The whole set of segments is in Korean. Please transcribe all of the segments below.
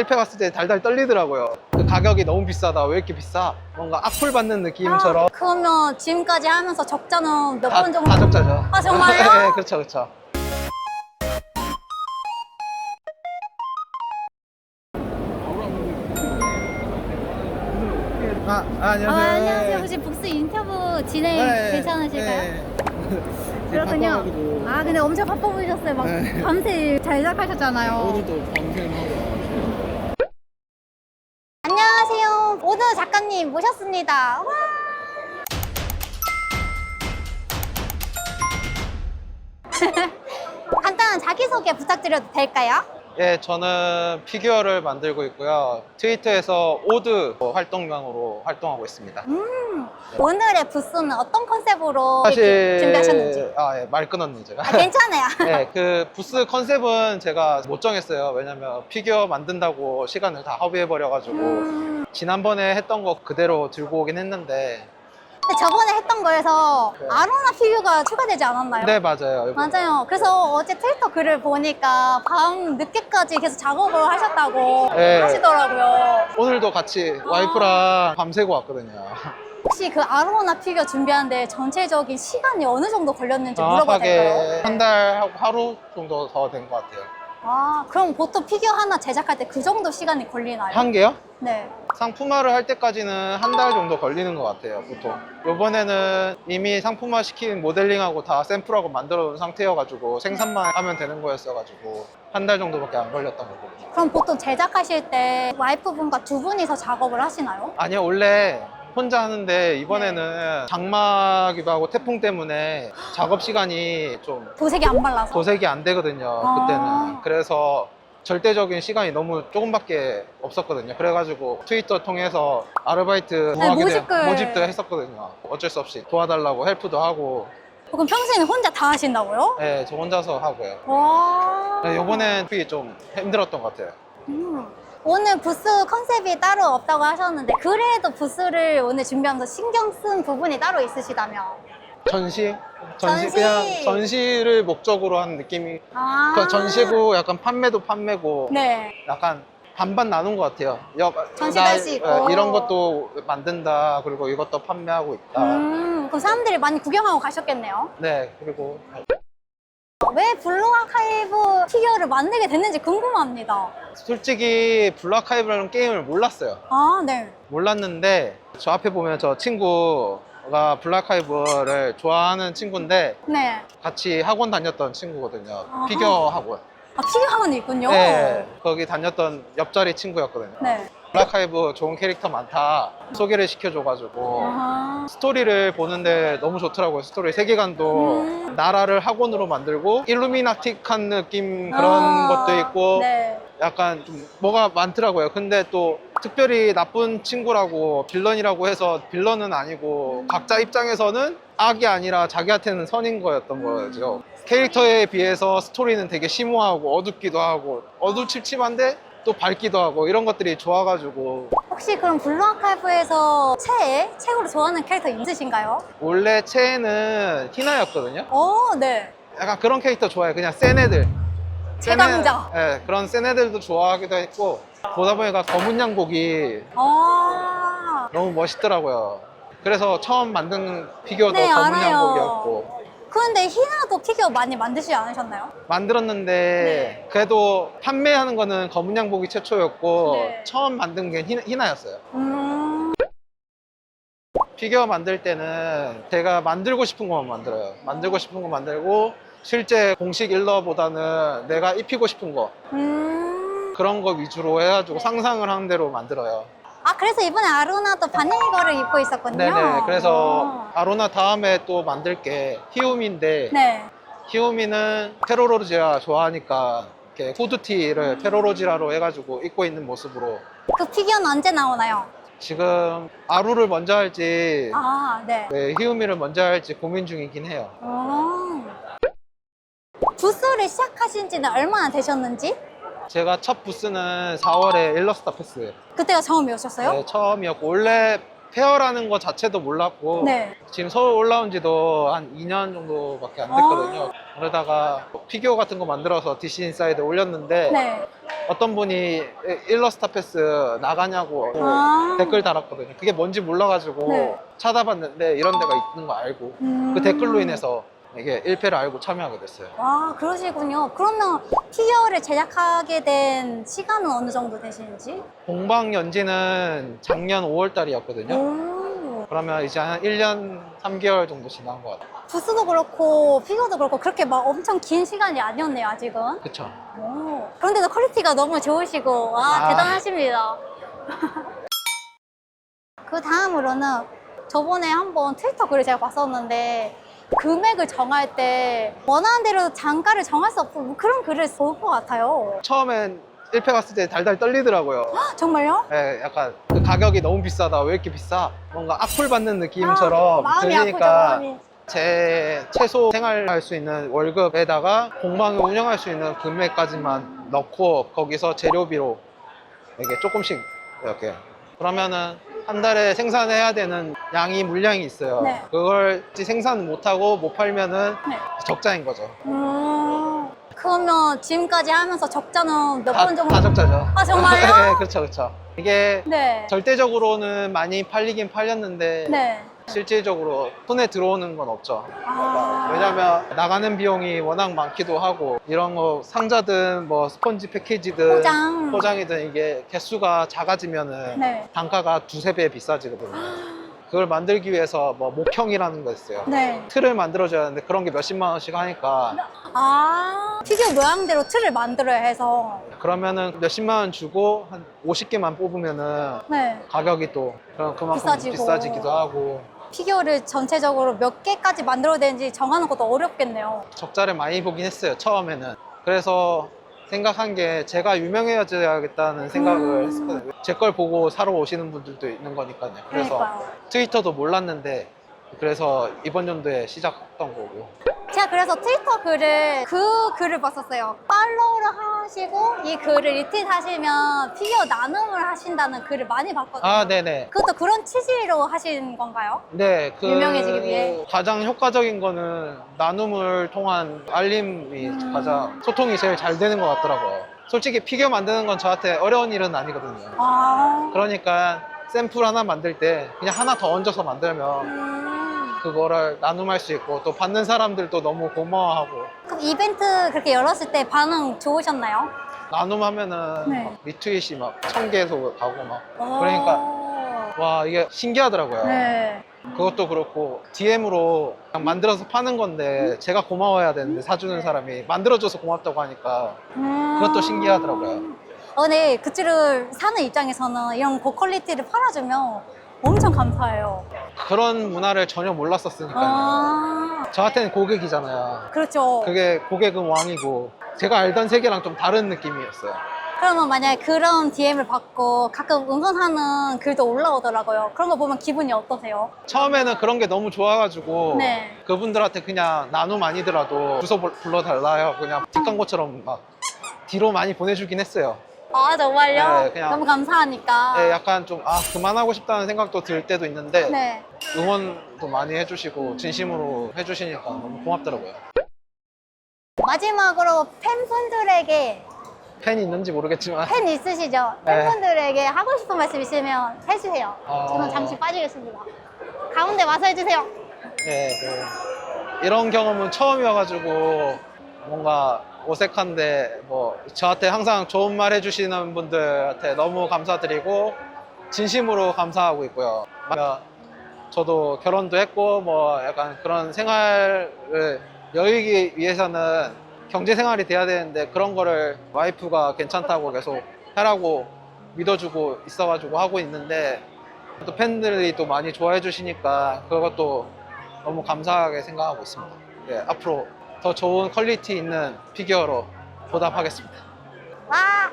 1패 갔을 때 달달 떨리더라고요. 그 가격이 너무 비싸다. 왜 이렇게 비싸? 뭔가 악플 받는 느낌처럼. 아, 그러면 지금까지 하면서 적자는 몇 다, 번 정도? 다 적자죠. 아, 정말요? 네, 그렇죠, 그렇죠. 아, 아, 아, 안녕하세요. 혹시 북스 인터뷰 진행 네, 괜찮으실까요? 네. 그렇군요. 바빠가지고 아, 근데 엄청 바빠 보이셨어요. 막 네. 밤새 잘 작하셨잖아요. 오늘도 밤샘 하고 안녕하세요. 오늘 모셨습니다. 와. 간단한 자기소개 부탁드려도 될까요? 예, 저는 피규어를 만들고 있고요. 트위터에서 오드 활동명으로 활동하고 있습니다. 음, 오늘의 부스는 어떤 컨셉으로 사실 준비하셨는지. 아, 예, 말 끊었네 제가. 아, 괜찮아요. 네, 그 부스 컨셉은 제가 못 정했어요. 왜냐면 피규어 만든다고 시간을 다 허비해 버려 가지고 음, 지난번에 했던 거 그대로 들고 오긴 했는데 근데 저번에 했던 거에서 네. 아로나 피규어가 추가되지 않았나요? 네 맞아요. 맞아요. 그래서 어제 트위터 글을 보니까 밤 늦게까지 계속 작업을 하셨다고 네. 하시더라고요. 오늘도 같이 와이프랑 밤새고 왔거든요. 혹시 그 아로나 피규어 준비하는데 전체적인 시간이 어느 정도 걸렸는지 물어봐도 될까요? 정확하게 한달 하루 정도 더 된 것 같아요. 아, 그럼 보통 피규어 하나 제작할 때 그 정도 시간이 걸리나요? 한 개요? 네. 상품화를 할 때까지는 한 달 정도 걸리는 것 같아요, 보통. 이번에는 이미 상품화 시킨 모델링하고 다 샘플하고 만들어 놓은 상태여가지고 생산만 하면 되는 거였어가지고 한 달 정도밖에 안 걸렸던 거고. 그럼 보통 제작하실 때 와이프분과 두 분이서 작업을 하시나요? 아니요, 원래 혼자 하는데 이번에는 장마기도 하고 태풍 때문에 작업 시간이 좀 도색이 안 발라서. 도색이 안 되거든요, 아. 그때는. 그래서 절대적인 시간이 너무 조금밖에 없었거든요. 그래가지고 트위터 통해서 아르바이트 네, 모집글. 모집도 했었거든요. 어쩔 수 없이 도와달라고 헬프도 하고, 그럼 평소에는 혼자 다 하신다고요? 네, 저 혼자서 하고요. 와. 네, 요번엔 되게 좀 힘들었던 것 같아요. 음. 오늘 부스 컨셉이 따로 없다고 하셨는데 그래도 부스를 오늘 준비하면서 신경 쓴 부분이 따로 있으시다면 전시? 전시, 전시. 그냥 전시를 목적으로 한 느낌이. 아. 그 전시고 약간 판매도 판매고 네. 약간 반반 나눈 것 같아요. 여- 전시도 나- 할수 있고. 어, 이런 것도 만든다. 그리고 이것도 판매하고 있다. 음, 그럼 사람들이 많이 구경하고 가셨겠네요. 네, 그리고 왜 블루 아카이브 피규어를 만들게 됐는지 궁금합니다. 솔직히 블루아카이브라는 게임을 몰랐어요. 아, 네. 몰랐는데 저 앞에 보면 저 친구 가 블루아카이브를 좋아하는 친구인데 네. 같이 학원 다녔던 친구거든요. 아하. 피규어 학원. 아, 피규어 학원이 있군요. 네, 거기 다녔던 옆자리 친구였거든요. 네. 블루아카이브 좋은 캐릭터 많다 소개를 시켜줘가지고 아하. 스토리를 보는데 너무 좋더라고요. 스토리 세계관도 음. 나라를 학원으로 만들고 일루미나틱한 느낌 그런 아, 것도 있고 네. 약간 좀 뭐가 많더라고요. 근데 또 특별히 나쁜 친구라고 빌런이라고 해서 빌런은 아니고 각자 입장에서는 악이 아니라 자기한테는 선인 거였던 거죠. 캐릭터에 비해서 스토리는 되게 심오하고 어둡기도 하고 어두침침한데 또 밝기도 하고 이런 것들이 좋아가지고 혹시 그럼 블루 아카이브에서 최애? 최고로 좋아하는 캐릭터 있으신가요? 원래 채는 희나였거든요. 어, 네. 약간 그런 캐릭터 좋아해요. 그냥 센 애들. 센 애- 최강자. 네, 그런 센 애들도 좋아하기도 했고 보다 보니까 검은 양복이 아. 너무 멋있더라고요. 그래서 처음 만든 피규어도 네, 검은 알아요. 양복이었고 그런데 희나도 피규어 많이 만드시지 않으셨나요? 만들었는데 네. 그래도 판매하는 거는 검은 양복이 최초였고 네. 처음 만든 게 희- 희나였어요. 음. 피규어 만들 때는 제가 만들고 싶은 것만 만들어요. 만들고 싶은 거 만들고 실제 공식 일러보다는 내가 입히고 싶은 거 음. 그런 거 위주로 해가지고 네. 상상을 하는 대로 만들어요. 아, 그래서 이번에 아로나도 바닐거를 입고 있었거든요. 네네. 그래서 어. 아로나 다음에 또 만들 게 히우미인데 네. 히우미는 페로로지라 좋아하니까 이렇게 후드티를 페로로지라로 해가지고 입고 있는 모습으로 그 피규어는 언제 나오나요? 지금 아루를 먼저 할지 아, 네. 네, 히우미를 먼저 할지 고민 중이긴 해요. 어. 부스를 시작하신 지는 얼마나 되셨는지? 제가 첫 부스는 4월에 일러스타 패스 그때가 처음이었어요? 네, 처음이었고 원래 페어라는 것 자체도 몰랐고 네. 지금 서울 올라온 지도 한 2년 정도밖에 안 됐거든요. 그러다가 피규어 같은 거 만들어서 DC 인사이드에 올렸는데 네. 어떤 분이 일러스타 패스 나가냐고 아. 댓글 달았거든요. 그게 뭔지 몰라가지고 네. 찾아봤는데 이런 데가 있는 거 알고 음. 그 댓글로 인해서 이게 1패를 알고 참여하게 됐어요. 와, 그러시군요. 그러면 피규어를 제작하게 된 시간은 어느 정도 되시는지? 공방 연지는 작년 5월 달이었거든요. 오. 그러면 이제 한 1년 3개월 정도 지난 것 같아요. 부스도 그렇고 피규어도 그렇고 그렇게 막 엄청 긴 시간이 아니었네요, 아직은. 그쵸. 오. 그런데도 퀄리티가 너무 좋으시고, 와, 아. 대단하십니다. 그 다음으로는 저번에 한번 트위터 글을 제가 봤었는데, 금액을 정할 때 원하는 대로 단가를 정할 수 없고 뭐 그런 글을 볼것 같아요. 처음엔 1패 갔을 때 달달 떨리더라고요. 헉, 정말요? 예, 약간 그 가격이 너무 비싸다. 왜 이렇게 비싸? 뭔가 악플 받는 느낌처럼 아, 마음이 아프죠, 들리니까 마음이. 제 최소 생활할 수 있는 월급에다가 공방을 운영할 수 있는 금액까지만 넣고 거기서 재료비로 이게 조금씩 이렇게 그러면은 한 달에 생산해야 되는 양이 물량이 있어요. 네. 그걸 생산 못하고 못 팔면은 네. 적자인 거죠. 음, 그러면 지금까지 하면서 적자는 몇 다, 번 정도? 다 적자죠. 아, 정말요? 네, 그렇죠, 그렇죠. 이게 네. 절대적으로는 많이 팔리긴 팔렸는데 네. 실질적으로 손에 들어오는 건 없죠. 아. 왜냐면 나가는 비용이 워낙 많기도 하고 이런 거 상자든 뭐 스펀지 패키지든 포장. 포장이든 이게 개수가 작아지면은 네. 단가가 두세 배 비싸지거든요. 그걸 만들기 위해서 뭐 목형이라는 거 있어요. 네. 틀을 만들어줘야 하는데 그런 게 몇십만 원씩 하니까 아, 피규어 모양대로 틀을 만들어야 해서. 그러면은 몇십만 원 주고 한 50개만 뽑으면은 네. 가격이 또 그럼 그만큼 비싸지고. 비싸지기도 하고 피규어를 전체적으로 몇 개까지 만들어야 되는지 정하는 것도 어렵겠네요. 적자를 많이 보긴 했어요 처음에는 그래서 생각한 게 제가 유명해져야겠다는 생각을 음. 했었거든요 제 걸 보고 사러 오시는 분들도 있는 거니까요 그래서 그러니까요. 트위터도 몰랐는데 그래서 이번 연도에 시작했던 거고 제가 그래서 트위터 글을 그 글을 봤었어요. 팔로우를 하시고 이 글을 리트윗 하시면 피규어 나눔을 하신다는 글을 많이 봤거든요. 아 네네 그것도 그런 취지로 하신 건가요? 네, 그 유명해지기 위해. 가장 효과적인 거는 나눔을 통한 알림이 음. 가장 소통이 제일 잘 되는 것 같더라고요. 솔직히 피규어 만드는 건 저한테 어려운 일은 아니거든요. 아. 그러니까 샘플 하나 만들 때 그냥 하나 더 얹어서 만들면 음. 그거를 나눔할 수 있고 또 받는 사람들도 너무 고마워하고 그럼 이벤트 그렇게 열었을 때 반응 좋으셨나요? 나눔하면은 네. 막 리트윗이 막 천 개도 가고 막 그러니까 오. 와 이게 신기하더라고요. 네. 그것도 그렇고 DM으로 그냥 만들어서 파는 건데 제가 고마워야 되는데 사주는 사람이 만들어줘서 고맙다고 하니까 음. 그것도 신기하더라고요. 어, 네, 굿즈를 사는 입장에서는 이런 고퀄리티를 팔아주면 엄청 감사해요. 그런 문화를 전혀 몰랐었으니까요. 아, 저한테는 고객이잖아요. 그렇죠. 그게 고객은 왕이고 제가 알던 세계랑 좀 다른 느낌이었어요. 그러면 만약에 그런 DM을 받고 가끔 응원하는 글도 올라오더라고요. 그런 거 보면 기분이 어떠세요? 처음에는 그런 게 너무 좋아가지고 네. 그분들한테 그냥 나눔 아니더라도 주소 불- 불러달라요. 그냥 뒷광고처럼 막 뒤로 많이 보내주긴 했어요. 아, 정말요? 네, 그냥- 너무 감사하니까. 네, 약간 좀 아 그만하고 싶다는 생각도 들 때도 있는데 네. 응원도 많이 해주시고 진심으로 해주시니까 너무 고맙더라고요. 마지막으로 팬분들에게 팬이 있는지 모르겠지만 팬 있으시죠? 네. 팬분들에게 하고 싶은 말씀 있으면 해주세요. 어. 저는 잠시 빠지겠습니다. 가운데 와서 해주세요. 네, 그 이런 경험은 처음이어가지고 뭔가 어색한데 뭐 저한테 항상 좋은 말 해주시는 분들한테 너무 감사드리고 진심으로 감사하고 있고요. 막 저도 결혼도 했고 뭐 약간 그런 생활을 여유기 위해서는 경제 생활이 돼야 되는데 그런 거를 와이프가 괜찮다고 계속 하라고 믿어주고 있어가지고 하고 있는데 또 팬들이 또 많이 좋아해 주시니까 그것도 너무 감사하게 생각하고 있습니다. 네, 앞으로 더 좋은 퀄리티 있는 피규어로 보답하겠습니다. 와,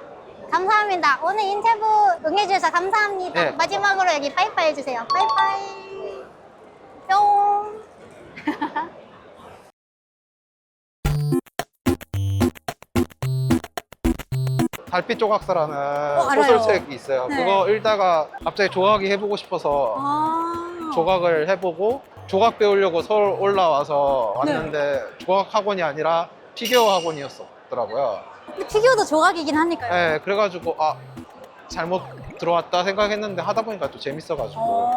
감사합니다. 오늘 인터뷰 응해주셔서 감사합니다. 네. 마지막으로 여기 빠이빠이 해주세요. 빠이빠이. 뿅. 달빛 조각사라는 알아요. 소설책이 있어요. 네. 그거 읽다가 갑자기 조각이 해보고 싶어서 아. 조각을 해보고 조각 배우려고 서울 올라와서 네. 왔는데 조각 학원이 아니라 피규어 학원이었더라고요. 근데 피규어도 조각이긴 하니까요. 네, 그래가지고 아 잘못 들어왔다 생각했는데 하다 보니까 또 재밌어가지고 어.